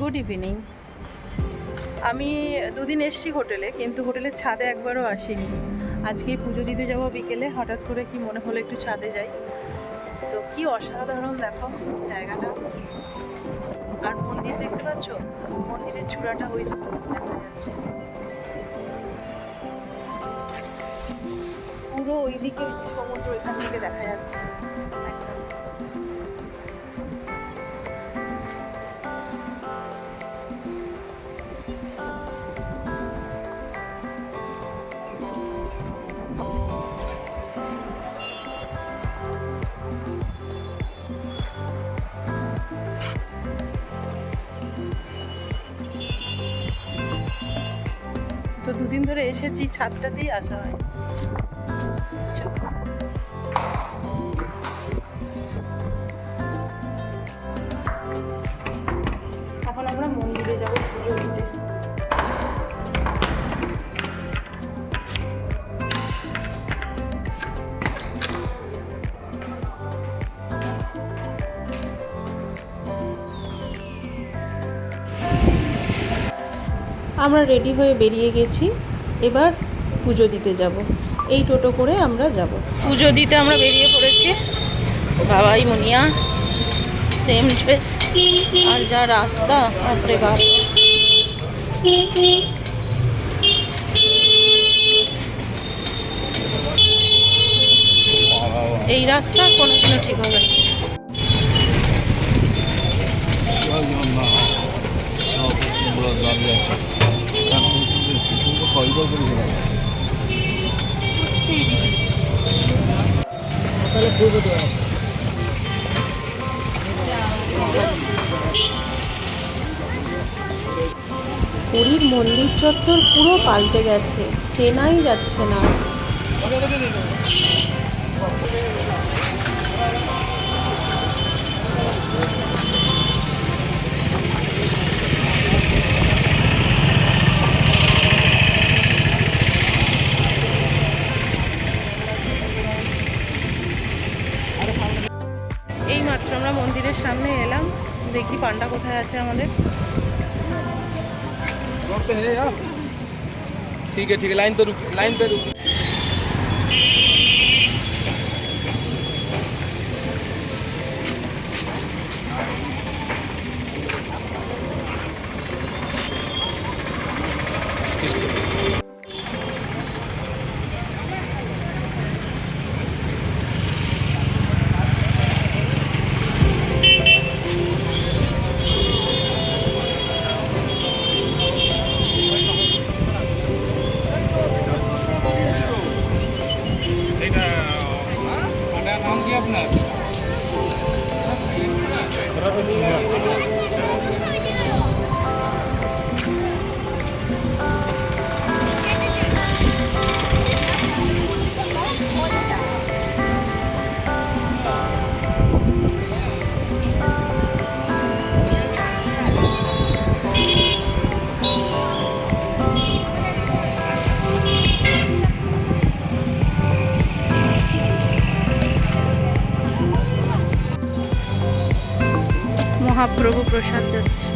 Good evening আমি দুদিন এসছি হোটেলে, কিন্তু হোটেলের ছাদে একবারও আসিনি। আজকে পুজো দিতে যাব বিকেলে, হঠাৎ করে কি মনে হলো একটু ছাদে যাই। তো কি অসাধারণ দেখো জায়গাটা। আর মন্দির দেখতে পাচ্ছ? মন্দিরের চূড়াটা ওই দেখা যাচ্ছে। পুরো ওইদিকে সমুদ্র এখান থেকে দেখা যাচ্ছে। তো দুদিন ধরে এসেছি ছাদটাতেই আসা হয়। আমরা রেডি হয়ে বেরিয়ে গেছি। এবার পুজো দিতে যাব। এই টোটো করে আমরা যাব। পুজো দিতে আমরা বেরিয়ে পড়েছি। বাবাই মুনিয়া সেম ড্রেস আর যা রাস্তা বাপরে বাপ। এই রাস্তা কোনোদিনও ঠিক হবে না। পুরীর মন্দির চত্বর পুরো পাল্টে গেছে চেনাই যাচ্ছে না। মন্দিরের সামনে এলাম, দেখি পান্ডা কোথায় আছে আমাদের। ঠিক আছে ঠিক আছে লাইন তো লাইন তো রুকি। নাম কি আপনার? মহাপ্রভু প্রসাদ যাচ্ছে।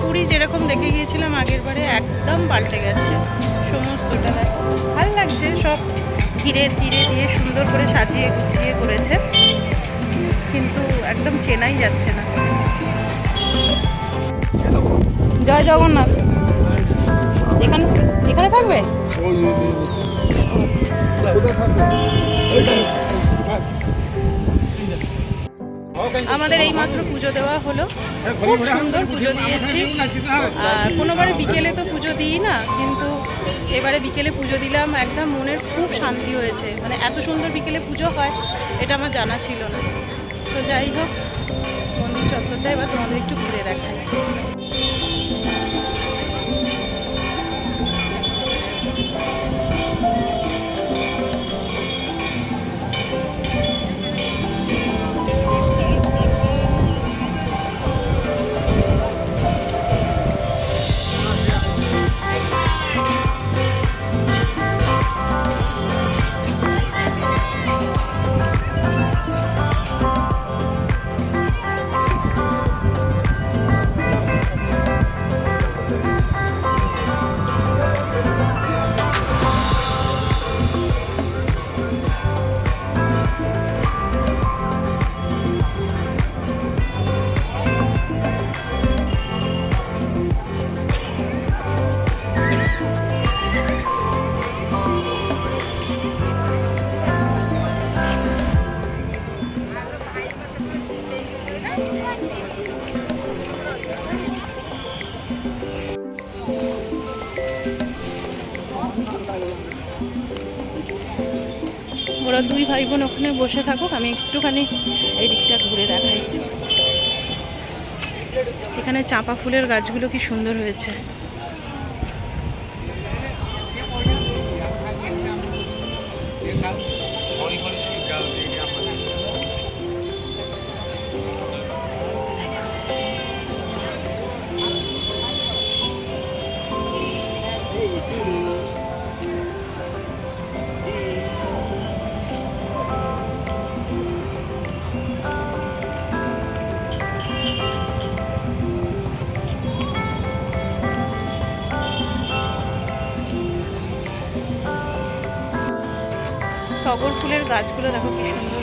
পুরী যেরকম দেখে গিয়েছিলাম, আগের বারে একদম পাল্টে গেছে সমস্তটা। ভালো লাগছে, সব ধীরে ধীরে দিয়ে সুন্দর করে সাজিয়ে গুছিয়ে করেছে। কিন্তু একদম চেনাই যাচ্ছে না। জয় জগন্নাথ। এখানে এখানে থাকবে? কোথায় থাকবে? আমাদের এই মাত্র পুজো দেওয়া হলো। খুব সুন্দর পুজো দিয়েছি। আর কোনোবারে বিকেলে তো পুজো দিই না, কিন্তু এবারে বিকেলে পুজো দিলাম। একদম মনের খুব শান্তি হয়েছে। মানে এত সুন্দর বিকেলে পুজো হয়, এটা আমার জানা ছিল না। তো যাই হোক, মন্দির চত্বরটা এবার তোমাদের একটু ঘুরে দেখাই। ভাই বোন ওখানে বসে থাকুক, আমি একটুখানি এই দিকটা ঘুরে দেখাই। এখানে চাঁপা ফুলের গাছগুলো কি সুন্দর হয়েছে। টগর ফুলের গাছগুলো দেখো কি সুন্দর।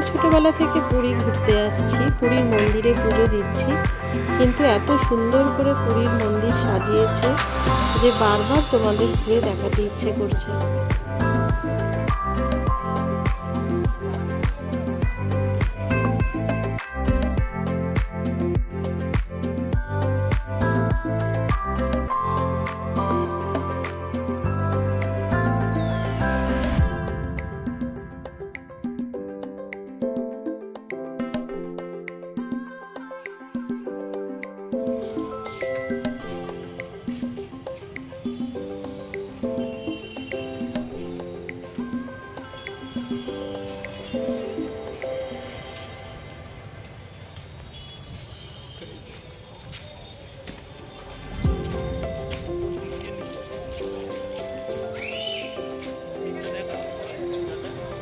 অনেক ছোটবেলা থেকে পুরী ঘুরতে আসছি, পুরীর মন্দিরে পুজো দিচ্ছি। কিন্তু এত সুন্দর করে পুরীর মন্দির সাজিয়েছে যে বারবার তোমাদের ঘুরে দেখাতে ইচ্ছে করছে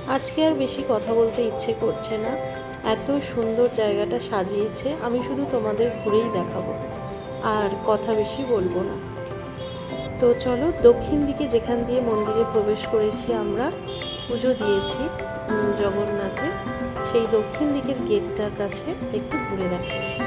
আজকে আর বেশি কথা বলতে ইচ্ছে করছে না। এত সুন্দর জায়গাটা সাজিয়েছে, আমি শুধু তোমাদের ঘুরেই দেখাবো। আর কথা বেশি বলব না। তো চলো, দক্ষিণ দিকে যেখান দিয়ে মন্দিরে প্রবেশ করেছি আমরা, পুজো দিয়েছি জগন্নাথে সেই দক্ষিণ দিকের গেটটার কাছে একটু ঘুরে দেখাই।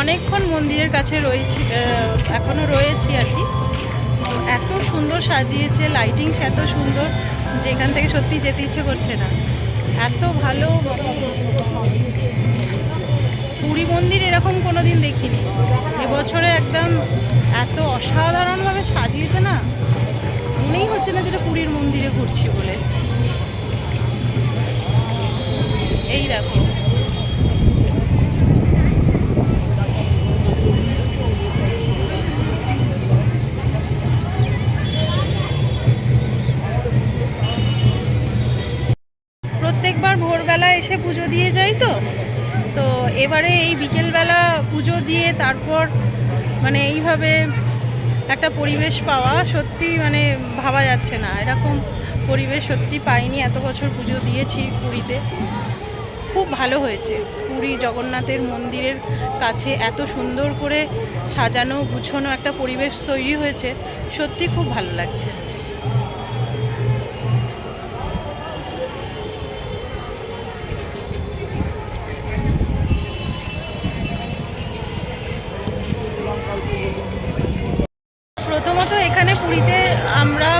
অনেকক্ষণ মন্দিরের কাছে রয়েছি এখনও রয়েছি আর কি। এত সুন্দর সাজিয়েছে লাইটিংস এত সুন্দর যে এখান থেকে সত্যি যেতে ইচ্ছে করছে না। এত ভালো। পুরী মন্দির এরকম কোনো দিন দেখিনি। এবছরে একদম এত অসাধারণভাবে সাজিয়েছে না, মনেই হচ্ছে না যেটা পুরীর মন্দিরে ঘুরছি বলে। এই দেখো। তো? তো এবারে এই বিকেলবেলা পুজো দিয়ে তারপর মানে এইভাবে একটা পরিবেশ পাওয়া সত্যি মানে ভাবা যাচ্ছে না। এরকম পরিবেশ সত্যি পাইনি। এত বছর পুজো দিয়েছি পুরীতে। খুব ভালো হয়েছে। পুরী জগন্নাথের মন্দিরের কাছে এত সুন্দর করে সাজানো, গুছানো একটা পরিবেশ তৈরি হয়েছে। সত্যি খুব ভালো লাগছে।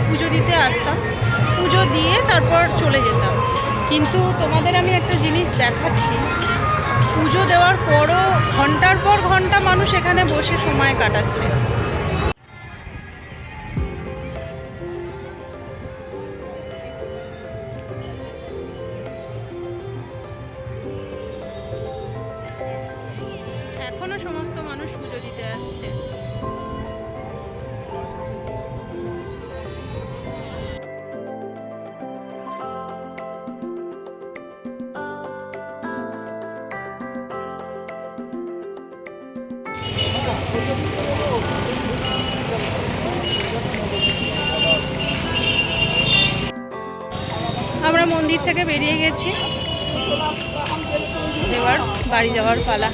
পুজো দিতে আসতাম। পুজো দিয়ে তারপর চলে যেতাম। কিন্তু তোমাদের আমি একটা জিনিস দেখাচ্ছি। পুজো দেওয়ার পরও ঘণ্টার পর ঘণ্টা মানুষ এখানে বসে সময় কাটাচ্ছে। আমরা মন্দির থেকে বেরিয়ে গেছি। এবার বাড়ি যাওয়ার পালা।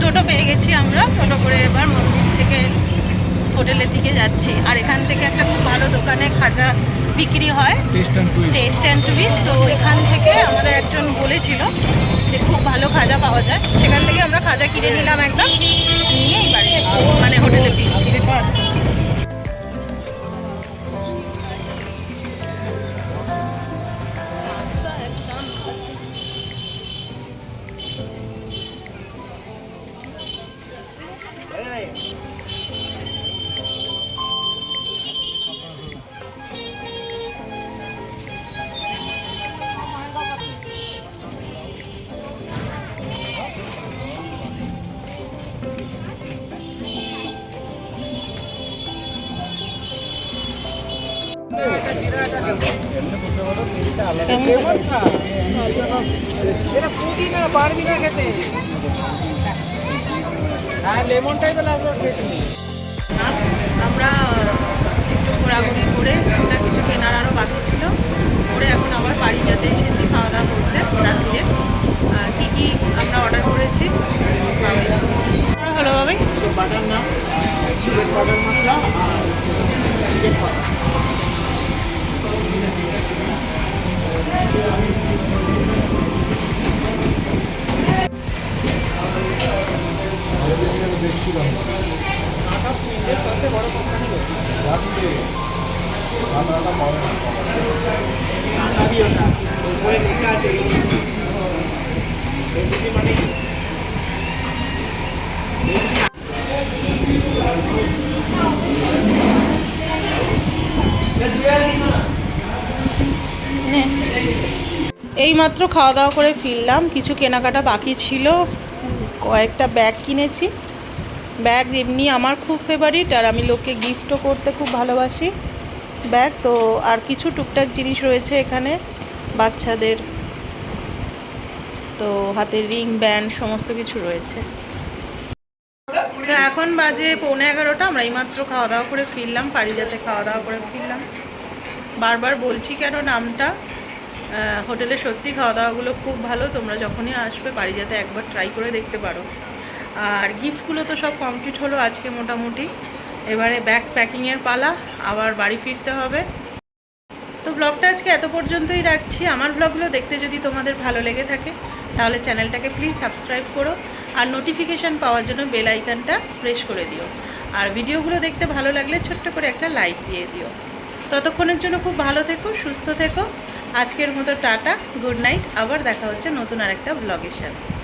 টোটো পেয়ে গেছি আমরা। টোটো করে এবার মন্দির থেকে হোটেলের দিকে যাচ্ছি। আর এখান থেকে একটা খুব ভালো দোকানে খাজা বিক্রি হয়। টেস্ট অ্যান্ড টুইস্ট তো এখান থেকে আমাদের একজন বলেছিল যে খুব ভালো খাজা পাওয়া যায়। সেখান থেকে আমরা খাজা কিনে নিলাম একদম। নিয়ে বাড়ি মানে হোটেলে ফিরছি। এটা হ্যাঁ লেমনটাই তো আমরা একটু ঘোরাঘুরি করে একটা কিছু কেনার আরও বাকি ছিল করে এখন আবার বাড়ি যেতে এসেছি খাওয়া দাওয়া করতে রাত্রিরে। আর কী কী আমরা অর্ডার করেছি হলো Babai butter naan chicken butter masala আর চিকেন পাতা ABC মানে এইমাত্র খাওয়া দাওয়া করে ফিরলাম কিছু কেনাকাটা বাকি ছিল। কয়েকটা ব্যাগ কিনেছি। ব্যাগ এমনি আমার খুব ফেভারিট আর আমি লোককে গিফটও করতে খুব ভালোবাসি ব্যাগ। তো আর কিছু টুকটাক জিনিস রয়েছে এখানে বাচ্চাদের। তো হাতের রিং ব্যান্ড সমস্ত কিছু রয়েছে। তো এখন বাজে পৌনে এগারোটা। আমরা এইমাত্র খাওয়া দাওয়া করে ফিরলাম, পারিজাতে খাওয়া দাওয়া করে ফিরলাম। বারবার বলছি কেন নামটা? হোটেলে সত্যি খাওয়া দাওয়াগুলো খুব ভালো। তোমরা যখনই আসবে পারিজাতে একবার ট্রাই করে দেখতে পারো। আর গিফটগুলো তো সব কমপ্লিট হলো আজকে মোটামুটি। এবারে ব্যাগ প্যাকিংয়ের পালা, আবার বাড়ি ফিরতে হবে। তো ব্লগটা আজকে এত পর্যন্তই রাখছি। আমার ব্লগগুলো দেখতে যদি তোমাদের ভালো লেগে থাকে, তাহলে চ্যানেলটাকে প্লিজ সাবস্ক্রাইব করো। আর নোটিফিকেশান পাওয়ার জন্য বেল আইকনটা প্রেস করে দিও। আর ভিডিওগুলো দেখতে ভালো লাগলে ছোট্ট করে একটা লাইক দিয়ে দিও। ততক্ষণের জন্য খুব ভালো থেকো, সুস্থ থেকো। আজকের মতো টাটা গুড নাইট আবার দেখা হচ্ছে নতুন আরেকটা ব্লগের সাথে।